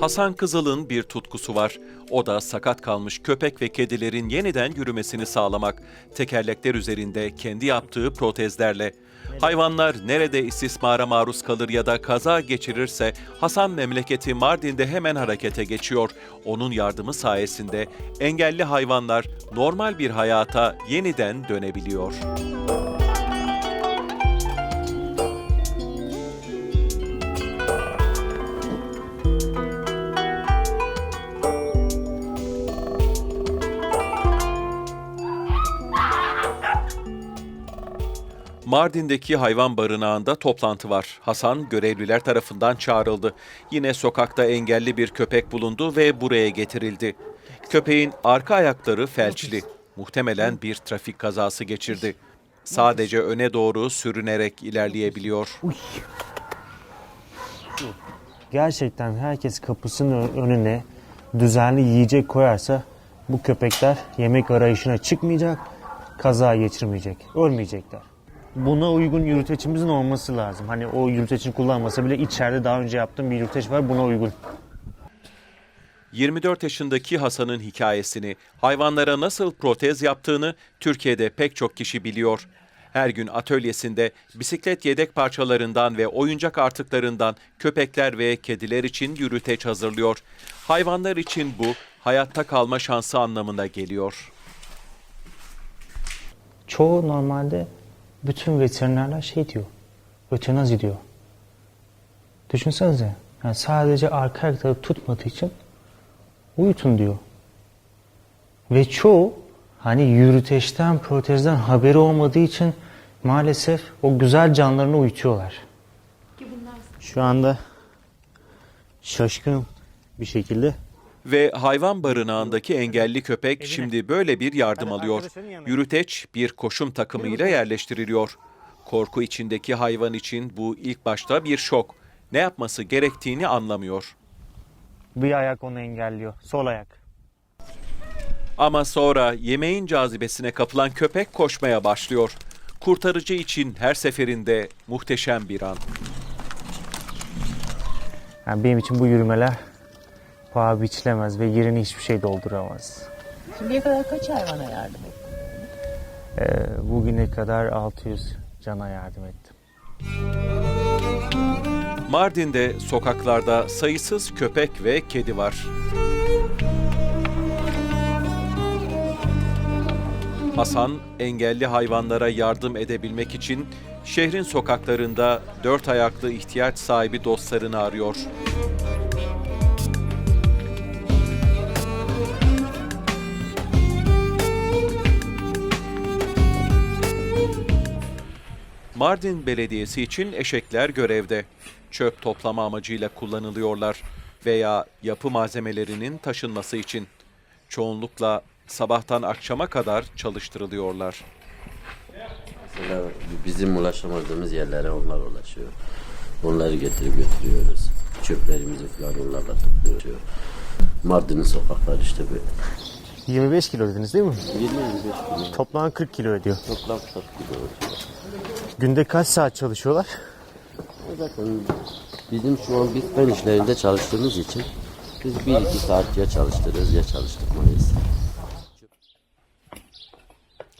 Hasan Kızıl'ın bir tutkusu var. O da sakat kalmış köpek ve kedilerin yeniden yürümesini sağlamak. Tekerlekler üzerinde kendi yaptığı protezlerle. Hayvanlar nerede istismara maruz kalır ya da kaza geçirirse Hasan memleketi Mardin'de hemen harekete geçiyor. Onun yardımı sayesinde engelli hayvanlar normal bir hayata yeniden dönebiliyor. Mardin'deki hayvan barınağında toplantı var. Hasan görevliler tarafından çağrıldı. Yine sokakta engelli bir köpek bulundu ve buraya getirildi. Köpeğin arka ayakları felçli. Muhtemelen bir trafik kazası geçirdi. Sadece öne doğru sürünerek ilerleyebiliyor. Gerçekten herkes kapısının önüne düzenli yiyecek koyarsa bu köpekler yemek arayışına çıkmayacak, kaza geçirmeyecek, ölmeyecekler. Buna uygun yürüteçimizin olması lazım. Hani o yürüteçin kullanmasa bile içeride daha önce yaptığım bir yürüteç var buna uygun. 24 yaşındaki Hasan'ın hikayesini, hayvanlara nasıl protez yaptığını Türkiye'de pek çok kişi biliyor. Her gün atölyesinde bisiklet yedek parçalarından ve oyuncak artıklarından köpekler ve kediler için yürüteç hazırlıyor. Hayvanlar için bu hayatta kalma şansı anlamına geliyor. Çoğu normalde bütün veterinerler şey diyor, ötenazi diyor. Düşünsenize, yani sadece arka ayakları tutmadığı için uyutun diyor. Ve çoğu hani yürüteçten, protezden haberi olmadığı için maalesef o güzel canlarını uyutuyorlar. Şu anda şaşkın bir şekilde Ve hayvan barınağındaki engelli köpek şimdi böyle bir yardım alıyor. Yürüteç bir koşum takımıyla yerleştiriliyor. Korku içindeki hayvan için bu ilk başta bir şok. Ne yapması gerektiğini anlamıyor. bir ayak onu engelliyor. Sol ayak. Ama sonra yemeğin cazibesine kapılan köpek koşmaya başlıyor. Kurtarıcı için her seferinde muhteşem bir an. Yani benim için bu yürümeler paha biçilemez ve yerini hiçbir şey dolduramaz. Şimdiye kadar kaç hayvana yardım ettin? Ee, bugüne kadar 600 cana yardım ettim. Mardin'de sokaklarda sayısız köpek ve kedi var. Hasan engelli hayvanlara yardım edebilmek için şehrin sokaklarında dört ayaklı ihtiyaç sahibi dostlarını arıyor. Mardin Belediyesi için eşekler görevde. Çöp toplama amacıyla kullanılıyorlar veya yapı malzemelerinin taşınması için. Çoğunlukla sabahtan akşama kadar çalıştırılıyorlar. Mesela bizim ulaşamadığımız yerlere onlar ulaşıyor. Onları getirip götürüyoruz. Çöplerimizi falan onlarla topluyoruz. Mardin'in sokakları işte böyle. 25 kilo dediniz değil mi? 20-25 kilo. Toplam 40 kilo ediyor. Toplam 40 kilo. Günde kaç saat çalışıyorlar? Zaten bizim şu an fen işlerinde çalıştığımız için biz 1-2 saat ya çalıştırırız ya çalıştırmayız.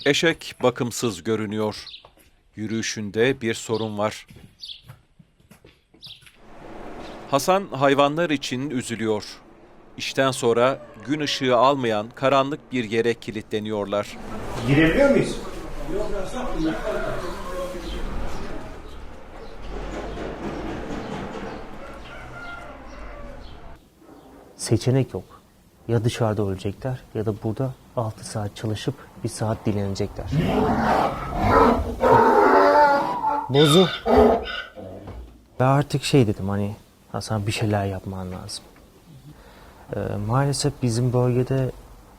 Eşek bakımsız görünüyor. Yürüyüşünde bir sorun var. Hasan hayvanlar için üzülüyor. İşten sonra gün ışığı almayan karanlık bir yere kilitleniyorlar. Girebiliyor muyuz? Seçenek yok. Ya dışarıda ölecekler ya da burada 6 saat çalışıp bir saat dinlenecekler. Bozu. Ve artık şey dedim hani Hasan bir şeyler yapman lazım. Ee, maalesef bizim bölgede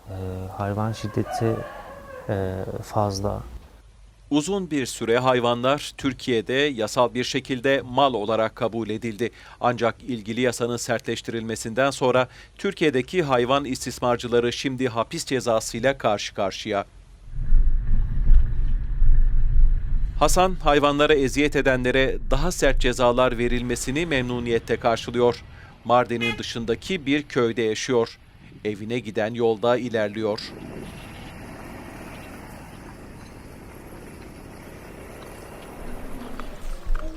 e, hayvan şiddeti e, fazla. Uzun bir süre hayvanlar Türkiye'de yasal bir şekilde mal olarak kabul edildi. Ancak ilgili yasanın sertleştirilmesinden sonra Türkiye'deki hayvan istismarcıları şimdi hapis cezasıyla karşı karşıya. Hasan hayvanlara eziyet edenlere daha sert cezalar verilmesini memnuniyetle karşılıyor. Mardin'in dışındaki bir köyde yaşıyor. Evine giden yolda ilerliyor.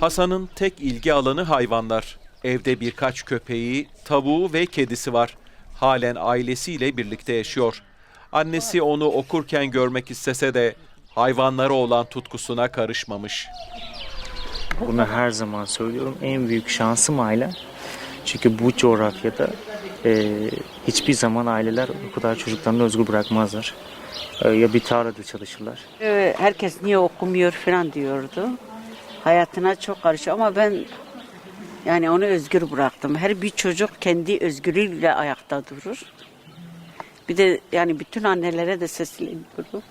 Hasan'ın tek ilgi alanı hayvanlar. Evde birkaç köpeği, tavuğu ve kedisi var. Halen ailesiyle birlikte yaşıyor. Annesi onu okurken görmek istese de hayvanlara olan tutkusuna karışmamış. Bunu her zaman söylüyorum. En büyük şansım ailem. Çünkü bu coğrafyada e, hiçbir zaman aileler o kadar çocuklarını özgür bırakmazlar. E, ya bir tarlada çalışırlar. Ee, herkes niye okumuyor falan diyordu. Hayatına çok karışıyor ama ben yani onu özgür bıraktım. Her bir çocuk kendi özgürlüğüyle ayakta durur. Bir de yani bütün annelere de sesleniyorum.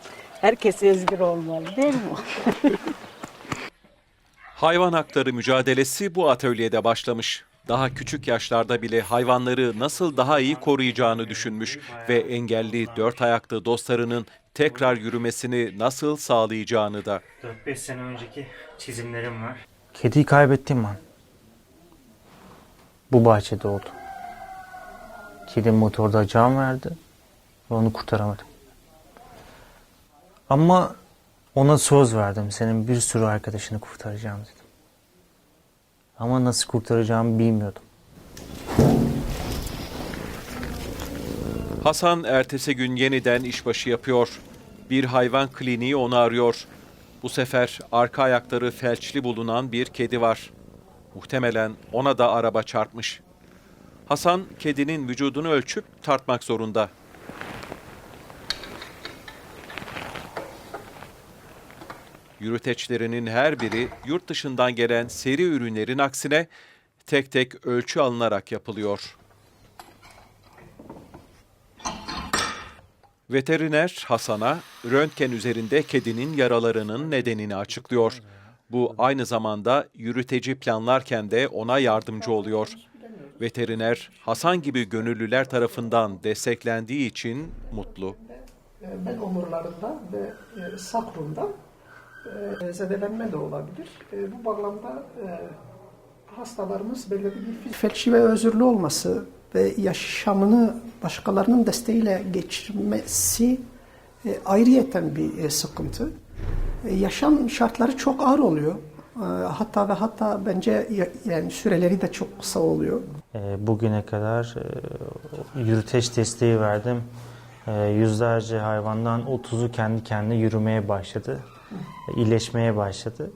Herkes özgür olmalı değil mi? Hayvan hakları mücadelesi bu atölyede başlamış. Daha küçük yaşlarda bile hayvanları nasıl daha iyi koruyacağını düşünmüş ve engelli dört ayaklı dostlarının tekrar yürümesini nasıl sağlayacağını da. 4-5 sene önceki çizimlerim var. Kediyi kaybettiğim an bu bahçede oldu. Kedi motorda can verdi ve onu kurtaramadım. Ama ona söz verdim. Senin bir sürü arkadaşını kurtaracağım dedim. Ama nasıl kurtaracağımı bilmiyordum. Hasan ertesi gün yeniden işbaşı yapıyor. Bir hayvan kliniği onu arıyor. Bu sefer arka ayakları felçli bulunan bir kedi var. Muhtemelen ona da araba çarpmış. Hasan kedinin vücudunu ölçüp tartmak zorunda. Yürüteçlerinin her biri yurt dışından gelen seri ürünlerin aksine tek tek ölçü alınarak yapılıyor. Veteriner Hasan'a röntgen üzerinde kedinin yaralarının nedenini açıklıyor. Bu aynı zamanda yürüteci planlarken de ona yardımcı oluyor. Veteriner Hasan gibi gönüllüler tarafından desteklendiği için mutlu. e, bel omurlarında ve e, sakrumda e, zedelenme de olabilir. E, bu bağlamda e, hastalarımız belirli bir felçli ve özürlü olması ve yaşamını başkalarının desteğiyle geçirmesi e, ayrıyeten bir e, sıkıntı. E, yaşam şartları çok ağır oluyor. E, hatta ve hatta bence ya- yani süreleri de çok kısa oluyor. E, Bugüne kadar e, yürüteç desteği verdim. E, Yüzlerce hayvandan 30'u kendi kendine yürümeye başladı. İyileşmeye başladı.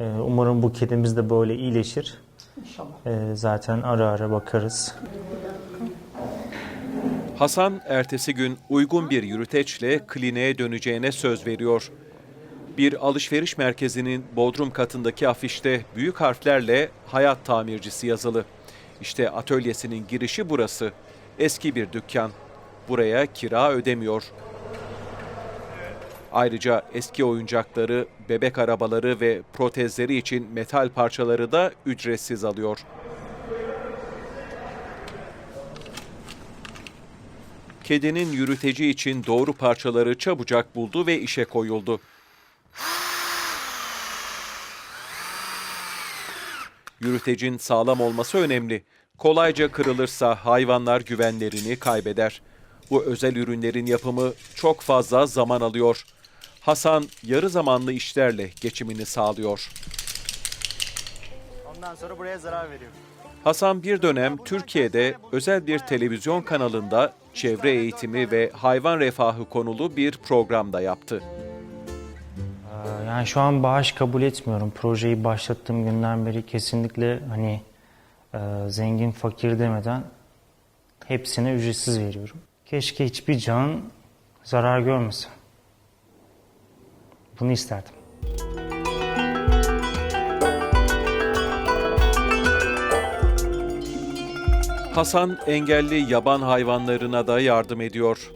E, Umarım bu kedimiz de böyle iyileşir. İnşallah. E, Zaten ara ara bakarız. Hasan ertesi gün uygun bir yürüteçle kliniğe döneceğine söz veriyor. Bir alışveriş merkezinin bodrum katındaki afişte büyük harflerle hayat tamircisi yazılı. İşte atölyesinin girişi burası. Eski bir dükkan. Buraya kira ödemiyor. Ayrıca eski oyuncakları, bebek arabaları ve protezleri için metal parçaları da ücretsiz alıyor. kedinin yürüteci için doğru parçaları çabucak buldu ve işe koyuldu. Yürütecin sağlam olması önemli. Kolayca kırılırsa hayvanlar güvenlerini kaybeder. Bu özel ürünlerin yapımı çok fazla zaman alıyor. Hasan yarı zamanlı işlerle geçimini sağlıyor. Ondan sonra buraya zarar veriyor. Hasan bir dönem Türkiye'de özel bir televizyon kanalında çevre eğitimi ve hayvan refahı konulu bir programda yaptı. Ee, Yani şu an bağış kabul etmiyorum. Projeyi başlattığım günden beri kesinlikle hani e, zengin fakir demeden hepsine ücretsiz veriyorum. Keşke hiçbir can zarar görmese. Bunu isterdim. Hasan engelli yaban hayvanlarına da yardım ediyor.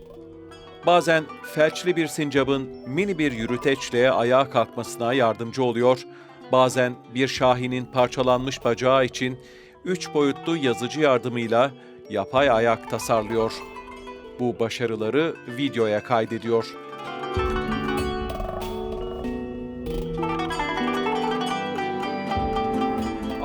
Bazen felçli bir sincabın mini bir yürüteçle ayağa kalkmasına yardımcı oluyor. Bazen bir şahinin parçalanmış bacağı için üç boyutlu yazıcı yardımıyla yapay ayak tasarlıyor. Bu başarıları videoya kaydediyor.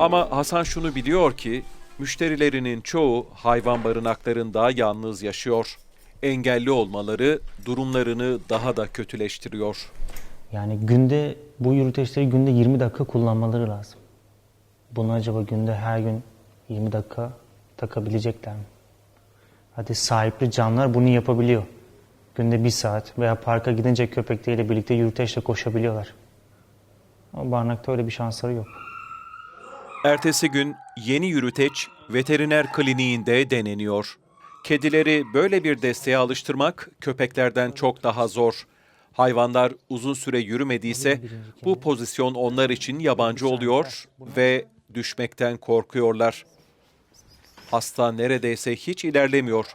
Ama Hasan şunu biliyor ki Müşterilerinin çoğu hayvan barınaklarında yalnız yaşıyor. Engelli olmaları durumlarını daha da kötüleştiriyor. Yani günde bu yürüteçleri günde 20 dakika kullanmaları lazım. Bunu acaba günde her gün 20 dakika takabilecekler mi? Hadi sahipli canlılar bunu yapabiliyor. Günde bir saat veya parka gidince köpekleriyle birlikte yürüteçle koşabiliyorlar. Ama barınakta öyle bir şansları yok. Ertesi gün yeni yürüteç veteriner kliniğinde deneniyor. Kedileri böyle bir desteğe alıştırmak köpeklerden çok daha zor. Hayvanlar uzun süre yürümediyse bu pozisyon onlar için yabancı oluyor ve düşmekten korkuyorlar. Hasta neredeyse hiç ilerlemiyor.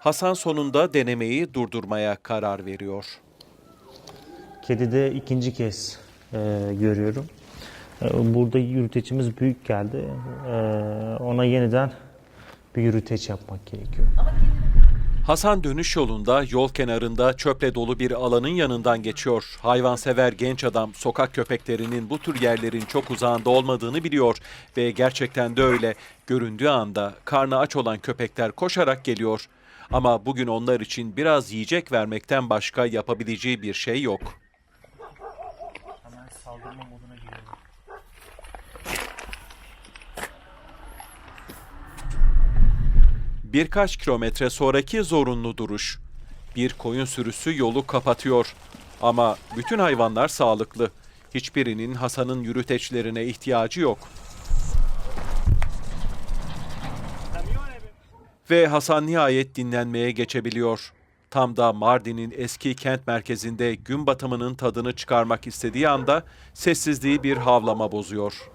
Hasan sonunda denemeyi durdurmaya karar veriyor. Kedide ikinci kez e, görüyorum. E, burada yürüteçimiz büyük geldi. E, ona yeniden bir yürüteç yapmak gerekiyor. Hasan dönüş yolunda yol kenarında çöple dolu bir alanın yanından geçiyor. Hayvansever genç adam sokak köpeklerinin bu tür yerlerin çok uzağında olmadığını biliyor ve gerçekten de öyle. Göründüğü anda karnı aç olan köpekler koşarak geliyor. Ama bugün onlar için biraz yiyecek vermekten başka yapabileceği bir şey yok. Birkaç kilometre sonraki zorunlu duruş. Bir koyun sürüsü yolu kapatıyor. Ama bütün hayvanlar sağlıklı. Hiçbirinin Hasan'ın yürüteçlerine ihtiyacı yok. Ve Hasan nihayet dinlenmeye geçebiliyor. Tam da Mardin'in eski kent merkezinde gün batımının tadını çıkarmak istediği anda sessizliği bir havlama bozuyor.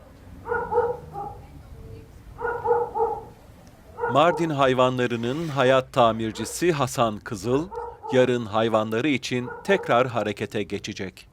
Mardin hayvanlarının hayat tamircisi Hasan Kızıl, yarın hayvanları için tekrar harekete geçecek.